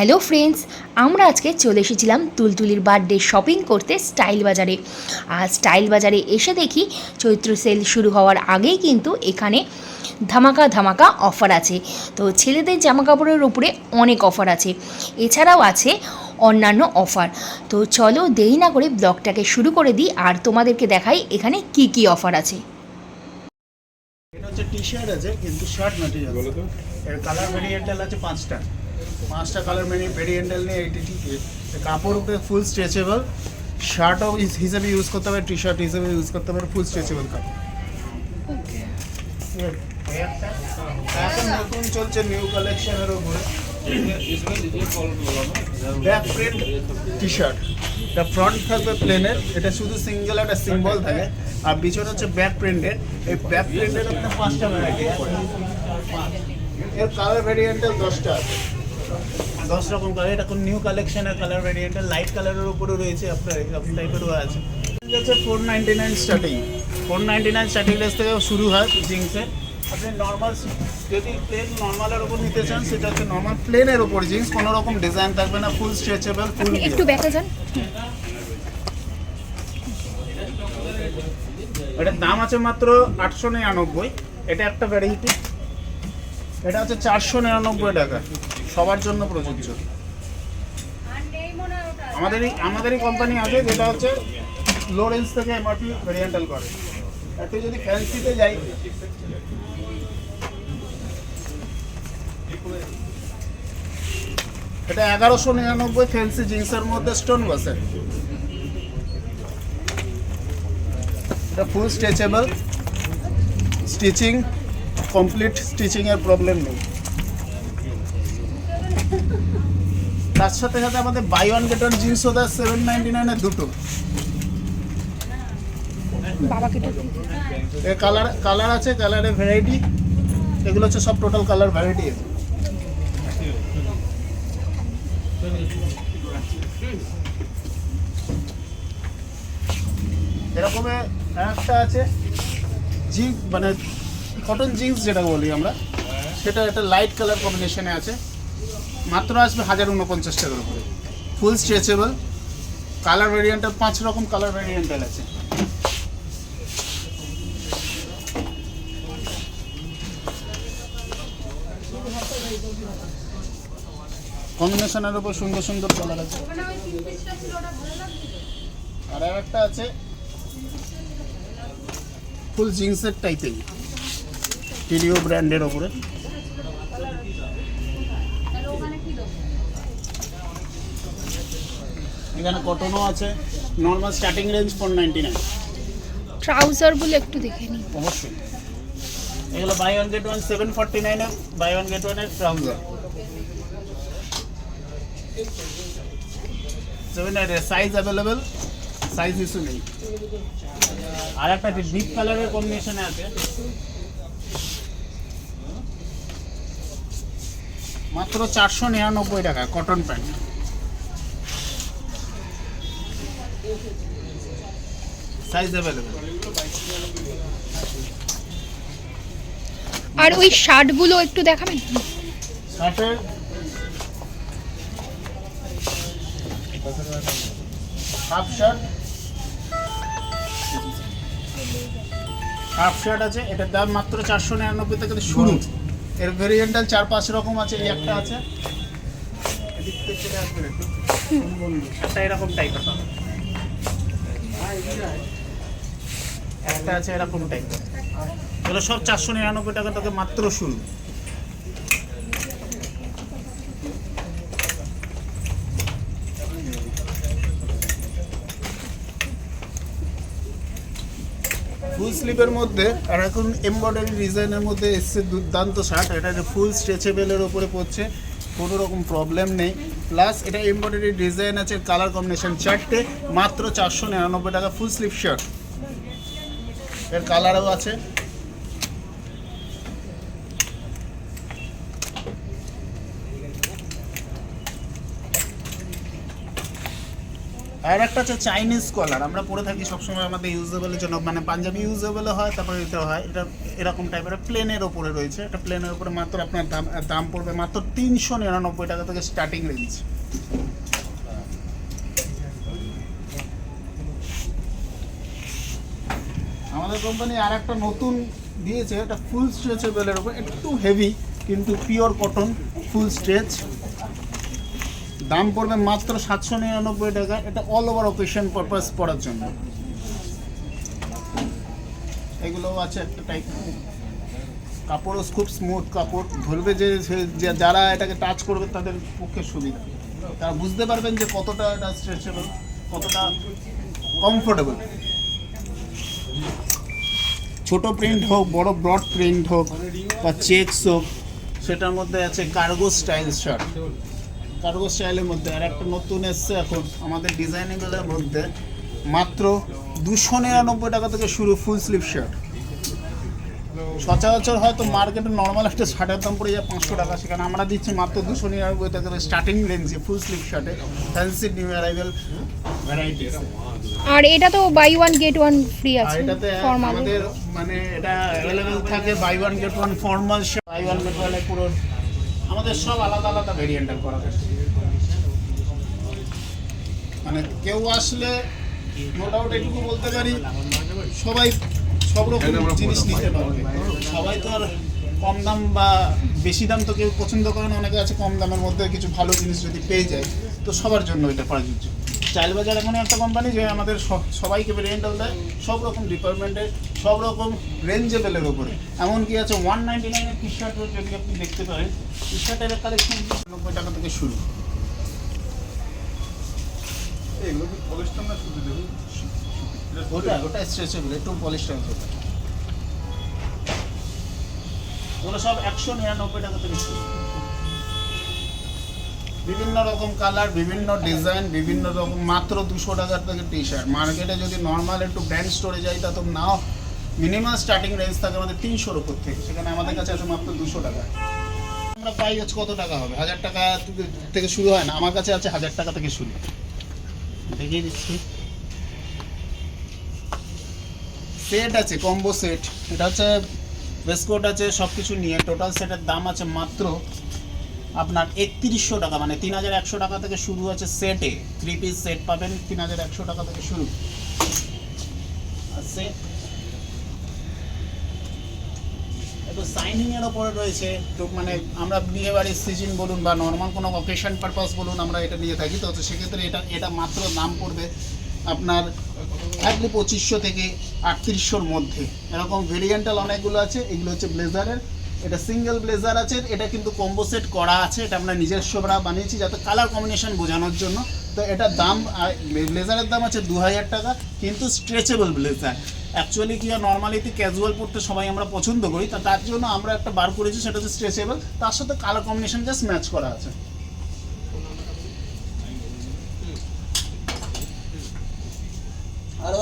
Hello friends আমরা আজকে চলে এসেছিলাম তুলতুলির বার্থডে শপিং করতে স্টাইল বাজারে। আর স্টাইল বাজারে এসে দেখি চৈত্র সেল শুরু হওয়ার আগেই কিন্তু এখানে ধামাকা ধামাকা অফার আছে। তো ছেলেদের জামা কাপড়ের উপরে অনেক অফার আছে। এছাড়াও আছে অন্যান্য অফার তো চলো দেরি না করে ব্লগটাকে শুরু করে দিই আর তোমাদেরকে দেখাই এখানে কি কি অফার আছে। এটা হচ্ছে টি শার্ট আছে কিন্তু শার্ট ম্যাটেরিয়াল এর কালার ভেরিয়েন্টাল আছে পাঁচটা। পাঁচটা কালার মেনি ভেরিয়েন্টাল নিয়ে এইটি কাপড় উপরে ফুল স্ট্রেচেবল শার্টও হিসেবে ইউজ করতে হবে টি শার্ট হিসেবে ইউজ করতে হবে ফুল স্ট্রেচেবল কাপড়। এখন নতুন চলছে নিউ কালেকশনের উপরে। ব্যাক প্রিন্ট টি শার্ট এটা ফ্রন্ট থাকবে প্লেনের এটা শুধু সিঙ্গেল একটা সিম্বল থাকে। আর পিছনে হচ্ছে ব্যাক প্রিন্টের এই ব্যাক প্রিন্টের আপনার পাঁচটা ভ্যারাইটি এর কালার ভ্যারিয়েন্টাল দশটা আছে। দশ রকম কালার এটা কোন নিউ কালেকশনের কালার ভ্যারিয়েন্টাল লাইট কালারের উপরে রয়েছে আপনার এরকম টাইপেরও আছে। হচ্ছে four ninety nine starting four ninety nine starting race থেকে শুরু হয় জিন্সের আপনি নর্মাল যদি প্লেন নর্মালের উপর নিতে চান সেটা হচ্ছে নর্মাল প্লেনের উপর জিন্স কোনো রকম ডিজাইন থাকবে না ফুল স্ট্রেচেবল ফুল একটু ব্যাকে যান। এটার দাম আছে মাত্র আটশো নিরানব্বই এটা একটা ভ্যারাইটি এটা হচ্ছে চারশো নিরানব্বই টাকা। সবার জন্য প্রযোজ্য। আমাদেরই আমাদেরই কোম্পানি আছে যেটা হচ্ছে লো থেকে এমআরপি ভেরিয়েন্টাল করে। এতে যদি ফ্যান্সিতে যাই এটা এগারোশো নিরানব্বই ফ্যান্সি জিন্সের মধ্যে স্টোন বসে। এটা ফুল স্ট্রেচেবল স্টিচিং কমপ্লিট স্টিচিংয়ের প্রবলেম নেই। তার সাথে সাথে আমাদের বাই ওয়ান গেট ওয়ান জিন্সও দেয় সেভেন নাইনটি নাইনের দুটো। কালার কালার আছে কালারের ভ্যারাইটি এগুলো হচ্ছে সব টোটাল কালার ভ্যারাইটি আছে এরকমের একটা আছে জিন্স মানে কটন জিন্স যেটা বলি আমরা, সেটা একটা লাইট কালার কম্বিনেশনে আছে। মাত্র আসবে হাজার উনপঞ্চাশ টাকার উপরে। ফুল স্ট্রেচেবল কালার ভেরিয়েন্টাল পাঁচ রকম কালার ভেরিয়েন্টাল আছে। কম্বিনেশনের উপর সুন্দর সুন্দর কালার আছে। আর একটা আছে। ফুল জিন্সের টাইপেই টিডিও ব্র্যান্ডের ওপরে এখানে কটনও আছে normal starting range four ninety nine ট্রাউজারগুলো একটু দেখে নিই। অবশ্যই। এগুলো buy one get one seven forty নাইনে বাই ওয়ান গেট ওয়ানের trouser seven size available size issue নেই। আর একটা ডিপ কালারের কম্বিনেশনে আছে। মাত্র চারশো নিরানব্বই টাকা কটন প্যান্ট সাইজ অ্যাভেলেবেল আর ওই শার্টগুলো একটু দেখাবেন? শার্টের? হাফ শার্ট হাফ শার্ট আছে এটার দাম মাত্র চারশো নিরানব্বই থেকে শুরু। এর ভেরিয়েন্টাল চার পাঁচ রকম আছে এই একটা আছে। এদিক থেকে চলে আসবেন একটু। একটা এরকম টাইপের পাবেন একটা আছে এরকম টাইপের এগুলো সব চারশো নিরানব্বই টাকা থেকে মাত্র শুরু। ফুল স্লিপের মধ্যে, আর এখন এমব্রয়ডারি ডিজাইনের মধ্যে এসছে দুর্দান্ত শার্ট এটা যে ফুল স্ট্রেচেবেলের ওপরে পড়ছে কোনো রকম প্রবলেম নেই। প্লাস এটা এমব্রয়ডারি ডিজাইন আছে কালার কম্বিনেশন চারটে, মাত্র চারশো নিরানব্বই টাকা ফুল স্লিপ শার্ট এর কালারও আছে। আর একটা হচ্ছে চাইনিজ কলার আমরা পরে থাকি সবসময় আমাদের ইউজেবলের জন্য। মানে পাঞ্জাবি ইউজেবল হয়, তারপরে এটা হয়। এটা এরকম টাইপের প্লেনের ওপরে রয়েছে। একটা প্লেনের ওপরে মাত্র আপনার দাম দাম পড়বে মাত্র তিনশো নিরানব্বই টাকা থেকে স্টার্টিং রেঞ্জ আমাদের কোম্পানি আর একটা নতুন দিয়েছে, এটা ফুল স্ট্রেচেবলের উপর, একটু হেভি কিন্তু পিওর কটন ফুল স্ট্রেচ দাম পড়বে মাত্র সাতশো নিরানব্বই টাকা, এটা অল ওভার অকেশন পারপাস পড়ার জন্য। এগুলোও আছে একটা টাইপ কাপড়ও খুব স্মুথ কাপড়, ধরবে যে যারা এটাকে টাচ করবে, তাদের পক্ষে সুবিধা। তারা বুঝতে পারবেন যে কতটা এটা স্ট্রেচেবল কতটা কমফোর্টেবল ছোট প্রিন্ট হোক, বড় ব্রড প্রিন্ট হোক বা চেকস হোক, সেটার মধ্যে আছে কার্গো স্টাইল শার্ট কার্গো স্টাইলের মধ্যে আর একটা নতুন এসছে এখন আমাদের ডিজাইনেবলের মধ্যে। মাত্র দুশো নিরানব্বই টাকা থেকে শুরু ফুল স্লিভ শার্ট সচরাচর হয়তো মার্কেটে নর্মাল একটা শার্টের দাম পড়ে যায় পাঁচশো টাকা, সেখানে আমরা দিচ্ছি মাত্র দুশো নিরানব্বই টাকা স্টার্টিং রেঞ্জে ফুল স্লিভ শার্টে ফ্যান্সি নিউ অ্যারাইভেল আর এটা তো buy one get one free আছে এটাতে ফর্মাল আমাদের মানে এটা অ্যাভেলেবেল থাকে buy one get one formal buy one get one পুরো আমাদের সব আলাদা আলাদা ভেরিয়েন্টের করা থাকে। মানে কেউ আসলে নো ডাউট এটুকু বলতে পারি সবাই সব রকম জিনিস নিতে পারবে। সবাই তো আর কম দাম বা বেশি দাম তো কেউ পছন্দ করে না অনেকে আছে কম দামের মধ্যে কিছু ভালো জিনিস যদি পেয়ে যায় তো সবার জন্য এটা প্রযোজ্য চাইল বাজার এমন একটা কোম্পানি যে আমাদের সবাইকে রেন্টাল দেয় সব রকম ডিপার্টমেন্টের সব রকম রেঞ্জেবেলের উপরে। এমনকি আছে ওয়ান নাইনটি নাইনের টি শার্ট যদি আপনি দেখতে পারেন টি শার্টের কালেকশন নব্বই টাকা থেকে শুরু। এগুলো কি পলিস্টার না সুতি দেবো ওটা ওটা স্ট্রেচেবল একটু পলিশটা ওটা। ওগুলো সব একশো নিরানব্বই টাকা থেকে শুরু। বিভিন্ন রকম কালার বিভিন্ন ডিজাইন বিভিন্ন রকম, মাত্র দুশো টাকার থেকে টি শার্ট মার্কেটে যদি নর্মাল একটু ব্র্যান্ড স্টোরে যাই, তা তো নাও মিনিমাম স্টার্টিং রেঞ্জ থাকে আমাদের তিনশোর উপর থেকে। সেখানে আমাদের কাছে আছে মাত্র দুশো টাকা। আমরা পাই হচ্ছে কত টাকা হবে? হাজার টাকা থেকে শুরু হয় না। আমার কাছে আছে হাজার টাকা থেকে শুরু। দেখিয়ে দিচ্ছি। সেট আছে কম্বো সেট এটা হচ্ছে ওয়েস্টকোট আছে সব কিছু নিয়ে টোটাল সেটের দাম আছে মাত্র আপনার একত্রিশশো টাকা মানে তিন হাজার একশো টাকা থেকে শুরু আছে সেটে থ্রি পিস সেট পাবেন তিন হাজার একশো টাকা থেকে শুরু। আর সেট একটু সাইনিং এর ওপরে রয়েছে। তো মানে আমরা বিয়ে বাড়ির সিজন বলুন বা নর্মাল কোনো অকেশন পারপাস বলুন আমরা এটা নিয়ে থাকি। তো তো সেক্ষেত্রে এটা এটা মাত্র দাম পড়বে আপনার থাকলে পঁচিশশো থেকে আটত্রিশশোর মধ্যে। এরকম ভেরিয়েন্টাল অনেকগুলো আছে। এগুলো হচ্ছে ব্লেজারের এটা সিঙ্গেল ব্লেজার আছে, এটা কিন্তু কম্বো সেট করা আছে, এটা আমরা নিজস্ব আমরা বানিয়েছি যাতে কালার কম্বিনেশন বোঝানোর জন্য। তো এটার দাম ব্লেজারের দাম আছে দু হাজার টাকা, কিন্তু স্ট্রেচেবল ব্লেজার অ্যাকচুয়ালি কি হয় নর্মালিতে ক্যাজুয়াল পড়তে সবাই আমরা পছন্দ করি, তা তার জন্য আমরা একটা বার করেছি, সেটা হচ্ছে স্ট্রেচেবল তার সাথে কালার কম্বিনেশন জাস্ট ম্যাচ করা আছে। আরও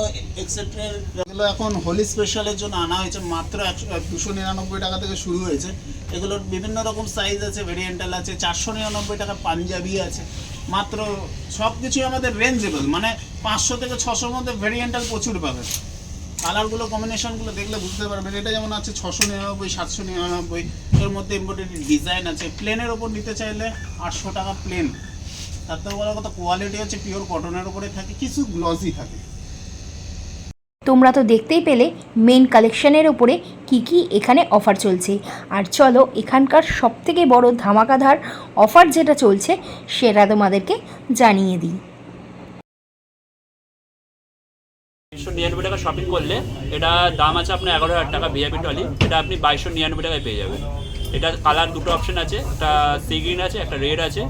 এগুলো এখন হোলি স্পেশালের জন্য আনা হয়েছে। মাত্র একশো, দুশো নিরানব্বই টাকা থেকে শুরু হয়েছে। এগুলোর বিভিন্ন রকম সাইজ আছে ভেরিয়েন্টাল আছে, চারশো নিরানব্বই টাকা পাঞ্জাবি আছে। মাত্র সব কিছুই আমাদের রেঞ্জেবল মানে পাঁচশো থেকে ছশোর মধ্যে ভেরিয়েন্টাল প্রচুর পাবেন কালারগুলো কম্বিনেশনগুলো দেখলে বুঝতে পারবেন। এটা যেমন আছে ছশো নিরানব্বই, সাতশো নিরানব্বই। এর মধ্যে এমব্রয়ডারি ডিজাইন আছে। প্লেনের ওপর নিতে চাইলে আটশো টাকা প্লেন তার থেকে বড় কথা কোয়ালিটি হচ্ছে পিওর কটনের উপরে থাকে, কিছু গ্লসি থাকে। তোমরা তো দেখতেই পেলে মেন কালেকশনের ওপরে কি কি এখানে অফার চলছে। আর চলো, এখানকার সবথেকে বড় ধামাকাধার অফার যেটা চলছে, সেটা তোমাদেরকে জানিয়ে দিই। একশো নিরানব্বই টাকা শপিং করলে এটা দাম আছে আপনার এগারো হাজার টাকা ভিআইপি টলি এটা আপনি বাইশশো নিরানব্বই টাকায় পেয়ে যাবেন। এটা কালার দুটো অপশন আছে, একটা সি গ্রিন আছে, একটা রেড আছে।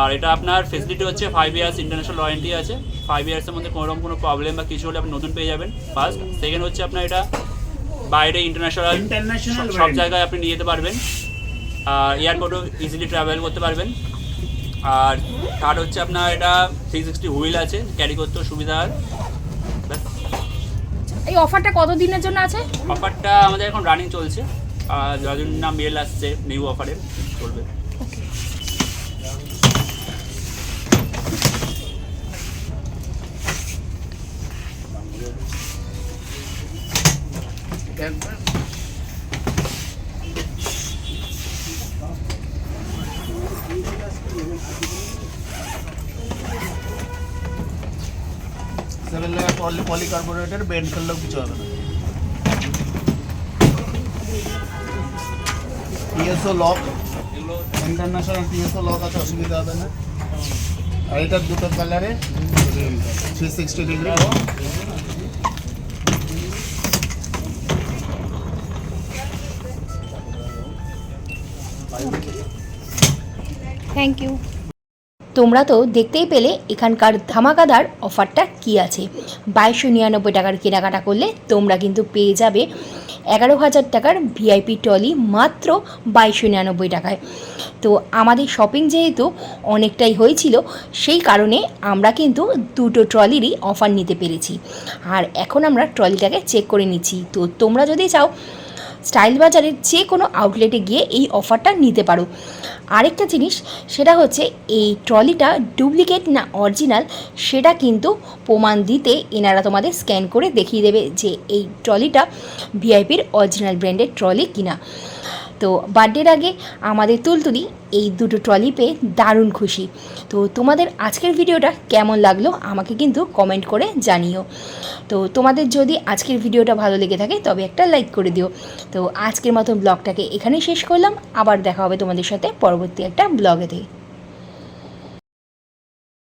আর এটা আপনার ফেসিলিটি হচ্ছে ফাইভ ইয়ার্স ইন্টারন্যাশনাল ওয়ারেন্টি আছে। ফাইভ ইয়ার্সের মধ্যে কোনোরকম কোনো প্রবলেম বা কিছু হলে আপনি নতুন পেয়ে যাবেন ফার্স্ট সেকেন্ড হচ্ছে আপনার এটা বাইরে ইন্টারন্যাশনাল সব জায়গায় আপনি নিয়ে যেতে পারবেন। আর এয়ারপোর্টও ইজিলি ট্রাভেল করতে পারবেন। আর থার্ড হচ্ছে আপনার এটা থ্রি সিক্সটি হুইল আছে ক্যারি করতেও সুবিধা হয়। ব্যাস। এই অফারটা কত দিনের জন্য আছে? অফারটা আমাদের এখন রানিং চলছে। আর যতদিন না মেল আসছে নিউ অফারে চলবে। পলিকার্বোনেটের বেন্ড করলেও কিছু হবে না TSO lock international TSO lock আছে অসুবিধা হবে না আর এটার দুটো কালারে three sixty degree thank you তোমরা তো দেখতেই পেলে এখানকার ধামাকাদার অফারটা কি আছে। বাইশশো নিরানব্বই টাকার কেনাকাটা করলে তোমরা কিন্তু পেয়ে যাবে এগারো হাজার টাকার ভিআইপি টলি মাত্র বাইশশো নিরানব্বই টাকায়। তো আমাদের শপিং যেহেতু অনেকটাই হয়েছিল, সেই কারণে আমরা কিন্তু দুটো ট্রলিরই অফার নিতে পেরেছি। আর এখন আমরা ট্রলিটাকে চেক করে নিচ্ছি। তো তোমরা যদি চাও স্টাইল বাজারের যে কোনো আউটলেটে গিয়ে এই অফারটা নিতে পারো। আরেকটা জিনিস, সেটা হচ্ছে এই ট্রলিটা ডুপ্লিকেট না অরিজিনাল সেটা কিন্তু প্রমাণ দিতে এনারা তোমাদের স্ক্যান করে দেখিয়ে দেবে যে এই ট্রলিটা ভিআইপির অরিজিনাল ব্র্যান্ডের ট্রলি কিনা। তো বার্থডের আগে আমাদের তুলতুলি এই দুটো ট্রলি পেয়ে দারুণ খুশি। তো তোমাদের আজকের ভিডিওটা কেমন লাগল আমাকে কিন্তু কমেন্ট করে জানিও। তো তোমাদের যদি আজকের ভিডিওটা ভালো লেগে থাকে তবে একটা লাইক করে দিও। তো আজকের মতো ব্লগটাকে এখানেই শেষ করলাম। আবার দেখা হবে তোমাদের সাথে পরবর্তী একটা ব্লগেতে